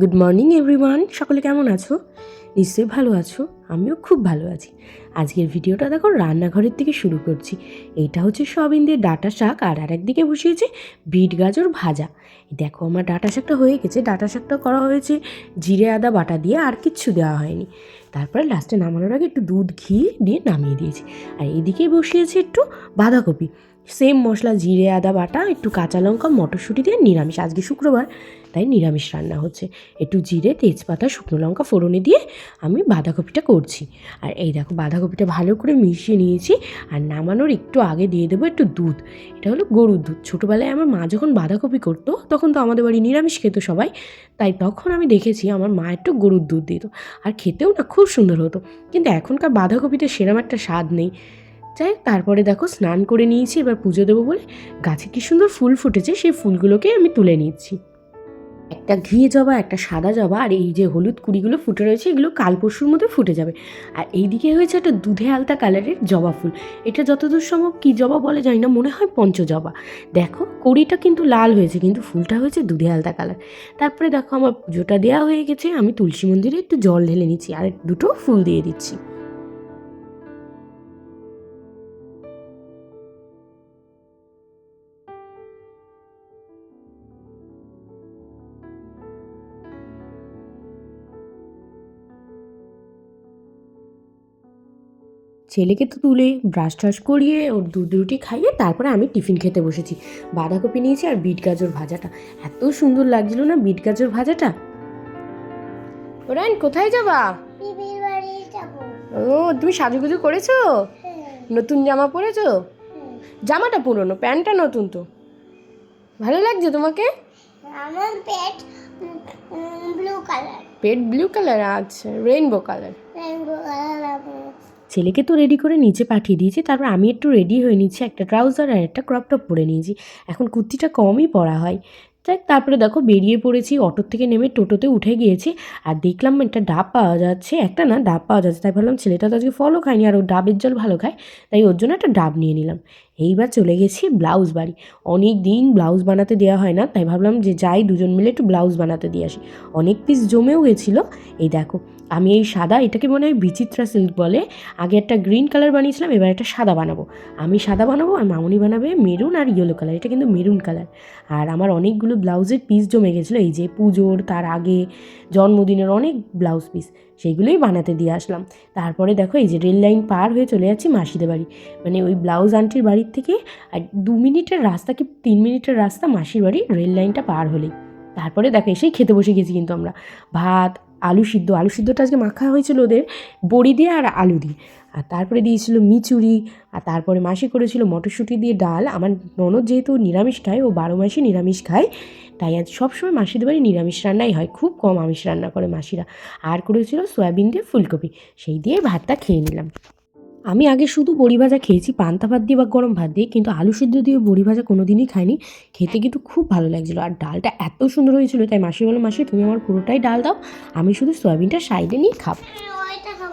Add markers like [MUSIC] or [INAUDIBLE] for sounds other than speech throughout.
Good morning everyone সকলে কেমন আছো? নিশ্চয়ই ভালো আছো। আমিও খুব ভালো আছি। আজকের ভিডিওটা দেখো, রান্নাঘরের থেকে শুরু করছি। এইটা হচ্ছে সবিন দিয়ে ডাটা শাক আর আরেকদিকে বসিয়েছে বিট গাজর ভাজা। দেখো, আমার ডাটা শাকটা হয়ে গেছে। ডাটা শাকটা করা হয়েছে জিরে, আদা, বাটা দিয়ে, আর কিচ্ছু দেওয়া হয়নি। তারপরে লাস্টে নামানোর আগে একটু দুধ, ঘি দিয়ে নামিয়ে দিয়েছি। আর এদিকে বসিয়েছি একটু বাঁধাকপি। সেম মশলা, জিরে, আদা বাটা, একটু কাঁচা লঙ্কা, মটরশুঁটি দিয়ে নিরামিষ। আজকে শুক্রবার, তাই নিরামিষ রান্না হচ্ছে। একটু জিরে, তেজপাতা, শুকনো লঙ্কা ফোড়নে দিয়ে আমি বাঁধাকপিটা করছি। আর এই দেখো, বাঁধাকপিটা ভালো করে মিশিয়ে নিয়েছি। আর নামানোর একটু আগে দিয়ে দেবো একটু দুধ। এটা হলো গরুর দুধ। ছোটোবেলায় আমার মা যখন বাঁধাকপি করতো, তখন তো আমাদের বাড়ি নিরামিষ খেত সবাই। তাই তখন আমি দেখেছি আমার মা একটু গরুর দুধ দিত। আর খেতেও না খুব সুন্দর হতো। কিন্তু এখনকার বাঁধাকপিতে সেরম একটা স্বাদ নেই। যাই তারপরে দেখো স্নান করে নিয়েছি, এবার পুজো দেবো বলে। গাছে কি সুন্দর ফুল ফুটেছে, সেই ফুলগুলোকে আমি তুলে নিচ্ছি। একটা ঘিয়ে জবা, একটা সাদা জবা আর এই যে হলুদ কুড়িগুলো ফুটে রয়েছে, এগুলো কাল পরশুর মধ্যে ফুটে যাবে। আর এইদিকে হয়েছে একটা দুধে আলতা কালারের জবা ফুল। এটা যতদূর সম্ভব কী জবা বলে জানি না, মনে হয় পঞ্চ জবা দেখো, কড়িটা কিন্তু লাল হয়েছে, কিন্তু ফুলটা হয়েছে দুধে আলতা কালার। তারপরে দেখো আমার পুজোটা দেওয়া হয়ে গেছে, আমি তুলসী মন্দিরে একটু জল ঢেলে নিচ্ছি, আর দুটো ফুল দিয়ে দিচ্ছি। ছেলেকে তো তুলে ব্রাশ টাশ করিয়ে ওর দুধ রুটি খাইয়ে তারপরে আমি টিফিন খেতে বসেছি। বাঁধাকপি নিয়েছি আর বিট গাজর ভাজাটা। এত সুন্দর লাগছিল না বিট গাজর ভাজাটা? ওরাইন কোথায় যাবা? ও তুমি সাজুগুজু করেছ? নতুন জামা পরেছো? জামাটা পুরনো প্যান্টটা নতুন তো। ভালো লাগছে তোমাকে? আমার পেট ব্লু কালার পেট ব্লু কালার আচ্ছা রেইনবো কালার ছেলেকে তো রেডি করে নিচে পাঠিয়ে দিয়েছি, তারপর আমি একটু রেডি হয়ে নিচ্ছি, একটা ট্রাউজার আর একটা ক্রপ টপ পরে নিয়েছি। এখন কুর্তিটা কমই পরা হয়। যাক, তারপরে দেখো বেরিয়ে পড়েছি, অটোর থেকে নেমে টোটোতে উঠে গিয়েছি, আর দেখলাম একটা ডাব পাওয়া যাচ্ছে, একটা না, ডাব পাওয়া যাচ্ছে, তাই ভাবলাম ছেলেটা তো আজকে ফলও খায়নি, আর ও ডাবের জল ভালো খায়, তাই ওর জন্য একটা ডাব নিয়ে নিলাম। এইবার চলে গেছি ব্লাউজ বাড়ি। অনেক দিন ব্লাউজ বানাতে দেওয়া হয় না, তাই ভাবলাম যে যাই দুজন মিলে একটু ব্লাউজ বানাতে দিয়ে আসি। অনেক পিস জমেও গেছিল। এই দেখো, আমি এই সাদা, এটাকে মনে হয় বিচিত্রা সিল্ক বলে। আগে একটা গ্রিন কালার বানিয়েছিলাম, এবার একটা সাদা বানাবো। আমি সাদা বানাবো আর মামুনি বানাবে মেরুন আর ইয়েলো কালার এটা কিন্তু মেরুন কালার আর আমার অনেকগুলো ব্লাউজের পিস জমে গেছিল, এই যে পুজোর, তার আগে, জন্মদিনের অনেক ব্লাউজ পিস সেইগুলোই বানাতে দিয়ে আসলাম। তারপরে দেখো এই যে রেল লাইন পার হয়ে চলে যাচ্ছি মাসিদের বাড়ি। মানে ওই ব্লাউজ আন্টির বাড়ির থেকে আর দু মিনিটের রাস্তা কি তিন মিনিটের রাস্তা মাসির বাড়ি রেল লাইনটা পার হলেই। তারপরে দেখো এসেই খেতে বসে গেছি কিন্তু আমরা। ভাত আলু সিদ্ধ। আলু সিদ্ধটা আজকে মাখা হয়েছিল ওদের বড়ি দিয়ে আর আলু দিয়ে। আর তারপরে দিয়েছিল মিচুরি, আর তারপরে মাসি করেছিল মটরশুঁটি দিয়ে ডাল। আমার ননদ যেহেতু নিরামিষ খায়, ও বারো মাসে নিরামিষ খায়, তাই আজ সবসময় মাসিদের বাড়ি নিরামিষ রান্নাই হয়। খুব কম আমিষ রান্না করে মাসিরা। আর করেছিল সয়াবিন দিয়ে ফুলকপি। সেই দিয়ে ভাতটা খেয়ে নিলাম। আমি আগে শুধু বড়ি ভাজা খেয়েছি পান্তা ভাত দিয়ে বা গরম ভাত দিয়ে কিন্তু আলু সিদ্ধ দিয়ে বড়ি ভাজা কোনো দিনই খাইনি। খেতে কিন্তু খুব ভালো লাগছিল। আর ডালটা এত সুন্দর হয়েছিল তাই মাসি বলো মাসি তুমি আমার পুরোটাই ডাল দাও আমি শুধু সয়াবিনটা সাইডে নিয়ে খাব। ওইটা খাব।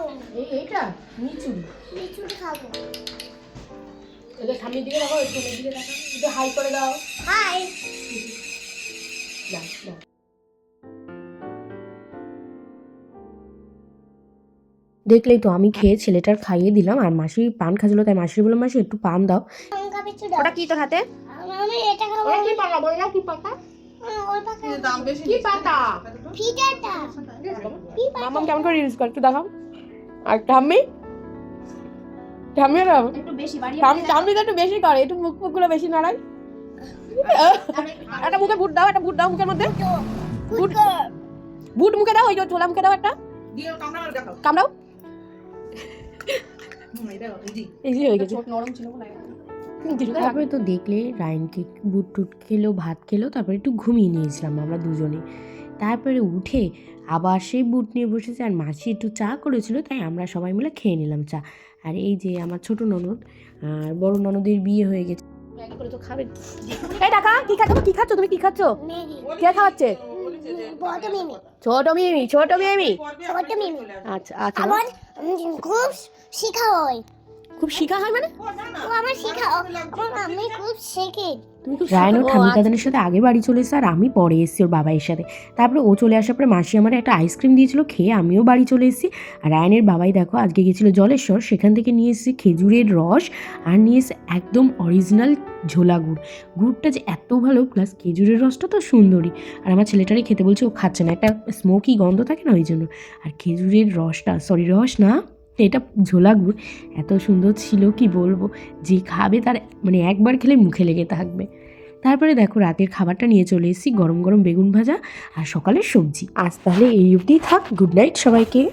এইটা? মিচুরি বিচুট খাব। এদের সামনের দিকে রাখো দিকে রাখো। হাই করে দাও। হাই। দেখলেই তো আমি খেয়ে ছেলেটার খাইয়ে দিলাম আর মাসি পান খাচ্ছিল তাই মাসি বললাম মাসি একটু পান দাও। ওটা কি তোর হাতে? আমি এটা খাব কি পাতা বলে না কি পাতা ওই পাখা কি পাতা ফিটারটা কি পাখা মামাম কেমন করে ইউজ করে একটু দেখাও। আর ঠাম্মি? ঠাম্মি না একটু বেশি বাড়ি ঠাম্মি ঠাম্মি তো একটু বেশি করে একটু মুখ মুখগুলো বেশি নাড়াই। [LAUGHS] একটা মুখে বুট দাও একটা বুট দাও মুখের মধ্যে। বুট বুট মুখে দাও ওই যে ছোলা মুখে দাও একটা। কামড়াও। ইজি হয়ে গেছে। তারপরে তো দেখলে রাইনকে বুট টুট খেলো ভাত খেলো তারপরে একটু ঘুমিয়ে নিয়েছিলাম আমরা দুজনে। তারপরে উঠে আবার সেই বুট নিয়ে বসেছে আর মাসি একটু চা করেছিল তাই আমরা সবাই মিলে খেয়ে নিলাম চা। আর এই যে আমার ছোট ননদ আর বড় ননদের বিয়ে হয়ে গেছে। করে তো খাবে। এই টাকা কি খাচ্ছ? কি খাচ্ছ? তুমি কি খাচ্ছ কে খাওয়াচ্ছে ছোট মিমি ছোট মিমি। ছোট মিমি। আচ্ছা আচ্ছা। আমার খুব শিখা হয়। খুব শিখা হয় মানে? আমার শিখা আমার আমি খুব শিখি। রায়ন ও ঠাম্মি দাদানের সাথে আগে বাড়ি চলে এসে আর আমি পরে এসেছি ওর বাবাইয়ের সাথে। তারপরে ও চলে আসার পরে মাসি আমার একটা আইসক্রিম দিয়েছিল খেয়ে আমিও বাড়ি চলে এসেছি। আর রায়নের বাবাই দেখো আজকে গেছিল জলেশ্বর সেখান থেকে নিয়ে এসেছি খেজুরের রস আর নিয়ে এসে একদম অরিজিনাল ঝোলা গুড়। গুড়টা যে এত ভালো প্লাস খেজুরের রসটা তো সুন্দরই আর আমার ছেলেটারই খেতে বলছে ও খাচ্ছে না একটা স্মোকি গন্ধ থাকে না ওই জন্য। আর খেজুরের রসটা সরি রস না এটা ঝোলা গুড়। এত সুন্দর ছিল, কি বলব? যে খাবে তার মানে একবার খেলে মুখে লেগে থাকবে। তারপরে দেখো রাতের খাবারটা নিয়ে চলে এসেছি, গরম গরম বেগুন ভাজা আর সকালের সবজি। আজ তাহলে এই অবধি থাক গুড নাইট সবাইকে।